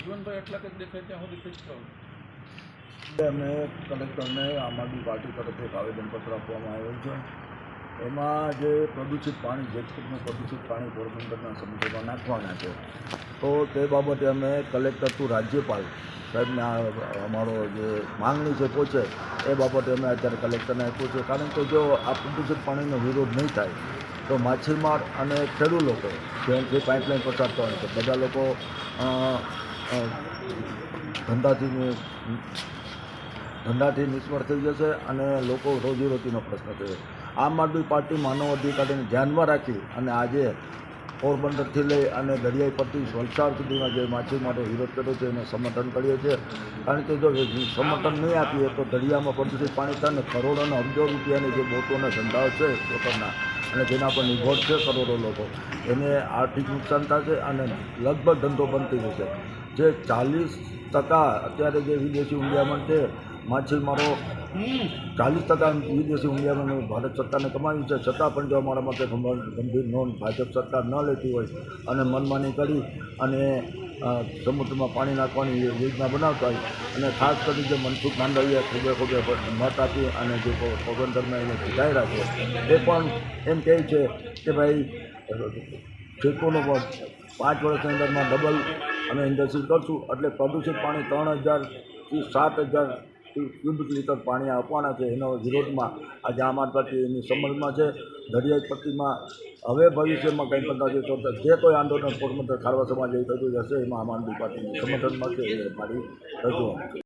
જીવનભાઈ એટલા કંઈક દેખાય ત્યાં સુધી ફિક્સ કરો અમે કલેક્ટરને આમ આદમી પાર્ટી તરફથી એક આવેદનપત્ર આપવામાં આવેલ છે. એમાં જે પ્રદૂષિત પાણી જેટલું પ્રદૂષિત પાણી પોરબંદરના સમુદ્રમાં નાખવાના છે, તો તે બાબતે અમે કલેક્ટર ટુ રાજ્યપાલ સાહેબને અમારો જે માંગણી છે પહોંચે, એ બાબતે અમે અત્યારે કલેક્ટરને આપ્યું છે. કારણ કે જો આ પ્રદૂષિત પાણીનો વિરોધ નહીં થાય, તો માછીમાર અને ખેડૂત લોકો જેમથી પાઇપલાઇન પસાર થવાની છે, બધા લોકો ધંધાથી ધંધાથી નિષ્ફળ થઈ જશે અને લોકો રોજીરોટીનો પ્રશ્ન થશે આમ આદમી પાર્ટી માનવ અધિકારીને ધ્યાનમાં રાખી અને આજે પોરબંદરથી લઈ અને દરિયાઈ પટ્ટી વલસાડ સુધીમાં જે માછીમારો વિરોધ કર્યો છે એને સમર્થન કરીએ છીએ. કારણ કે જો સમર્થન નહીં આપીએ તો દરિયામાં પ્રદૂષિત પાણી થાય અને કરોડો અને અબજો રૂપિયાની જે બોટોના ધંધાઓ છે પોતાના અને જેના પર નિર્ભર છે કરોડો લોકો. એને આર્થિક નુકસાન થશે અને લગભગ ધંધો બંધ થઈ જશે. જે ચાલીસ ટકા અત્યારે જે વિદેશી હુંડિયામણ છે માછીમારો ચાલીસ ટકા વિદેશી હુંડિયામણ ભારત સરકારને કમાવ્યું છે. છતાં પણ જો અમારા માટે ગંભીર નોંધ ભાજપ સરકાર ન લેતી હોય અને મનમાની કરી અને સમુદ્રમાં પાણી નાખવાની યોજના બનાવતા હોય અને ખાસ કરી જે મનસુખ માંડવીએ ખૂબે ખૂબે મત આપી અને જે પો- પોરબંદરમાં એને જીતાડ્યા રાખ્યો એ પણ એમ કહે છે કે ભાઈ ખેતોનો પણ પાંચ વર્ષની અંદરમાં ડબલ અમે ઇન્ડસ્ટ્રી કરશું? એટલે પ્રદૂષિત પાણી ત્રણ હજારથી સાત હજાર ક્યુબિક લીટર પાણી આપવાના છે એનો વિરોધમાં. આજે આમ આદમી એની સંબંધમાં છે. દરિયાઈ પટ્ટીમાં હવે ભવિષ્યમાં કંઈ પણ થશે જે કોઈ આંદોલન પોરબંદર ખારવા સમાજ એ થતું જશે એમાં આમ આદમી પાર્ટીની સમર્થનમાં છે એ મારી રજૂઆત